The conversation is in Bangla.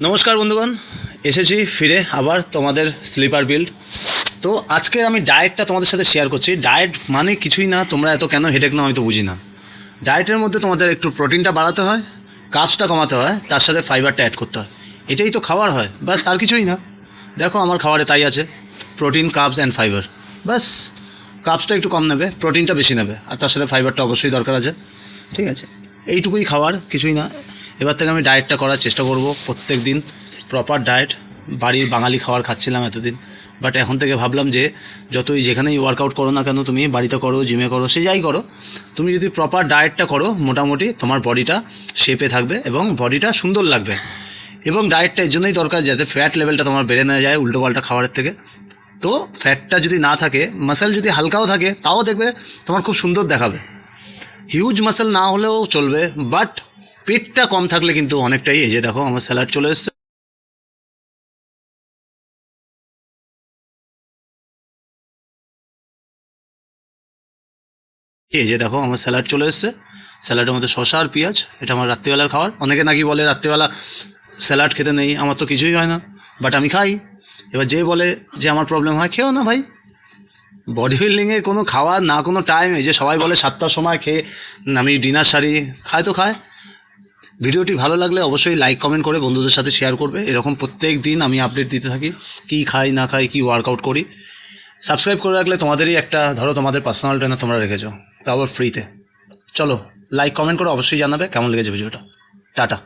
নমস্কার বন্ধুগণ, এসেছি ফিরে আবার তোমাদের স্লিপার বিল্ড তো আজকের আমি ডায়েটটা তোমাদের সাথে শেয়ার করছি। ডায়েট মানে কিছুই না, তোমরা এত কেন হেডেক নাও আমি তো বুঝি না। ডায়েটের মধ্যে তোমাদের একটু প্রোটিনটা বাড়াতে হয় কাপসটা কমাতে হয়, তার সাথে ফাইবারটা অ্যাড করতে হয়। এটাই তো খাওয়ার হয়, ব্যাস আর কিছুই না। দেখো আমার খাবারে তাই আছে প্রোটিন কাপস অ্যান্ড ফাইবার ব্যাস কাপসটা একটু কম নেবে প্রোটিনটা বেশি নেবে, আর তার সাথে ফাইবারটা অবশ্যই দরকার আছে। ঠিক আছে, এইটুকুই খাওয়ার, কিছুই না। এবার থেকে আমি ডায়েটটা করার চেষ্টা করব প্রত্যেক দিন প্রপার ডায়েট বাড়ির বাঙালি খাবার খাচ্ছিলাম এতদিন। বাট এখন থেকে ভাবলাম যে, যতই যেখানেই ওয়ার্কআউট করো না কেন, তুমি বাড়িতে করো জিমে করো, সে যাই করো, তুমি যদি প্রপার ডায়েটটা করো, মোটামুটি তোমার বডিটা শেপে থাকবে এবং বডিটা সুন্দর লাগবে। এবং ডায়েটটা এর জন্যই দরকার যাতে ফ্যাট লেভেলটা তোমার বেড়ে না যায় উল্টোপাল্টা খাবারের থেকে। তো ফ্যাটটা যদি না থাকে মাসেল যদি হালকাও থাকে, তাও দেখবে তোমার খুব সুন্দর দেখাবে। হিউজ মাসেল না হলেও চলবে বাট পেটটা কম থাকলে কিন্তু অনেকটাই এই যে দেখো, আমার স্যালাড চলে এসছে। এই যে দেখো, আমার স্যালাড চলে এসছে। স্যালাডের মধ্যে শসা আর পেঁয়াজ, এটা আমার রাত্রিবেলার খাবার। অনেকে নাকি বলে রাত্রিবেলা স্যালাড খেতে নেই, আমার তো কিছুই হয় না। বাট আমি খাই। এবার যে বলে যে আমার প্রবলেম হয়, খেও না ভাই। বডি বিল্ডিংয়ে কোনো খাওয়ার না কোনো টাইম এই যে সবাই বলে সাতটার সময় খেয়ে, আমি ডিনার সারি, খায় তো খায়। ভিডিওটি ভালো লাগলে অবশ্যই লাইক কমেন্ট করে বন্ধুদের সাথে শেয়ার করবে। এরকম প্রত্যেক দিন আমি আপডেট দিতে থাকি কি খাই, না খাই, কি ওয়ার্কআউট করি। সাবস্ক্রাইব করে রাখলে তোমাদেরই একটা, ধরো তোমাদের পার্সোনাল ট্রেনার তোমরা রেখেছো, তা আবার ফ্রিতে চলো লাইক কমেন্ট করে অবশ্যই জানাবে। কেমন লেগেছে ভিডিওটা? টাটা।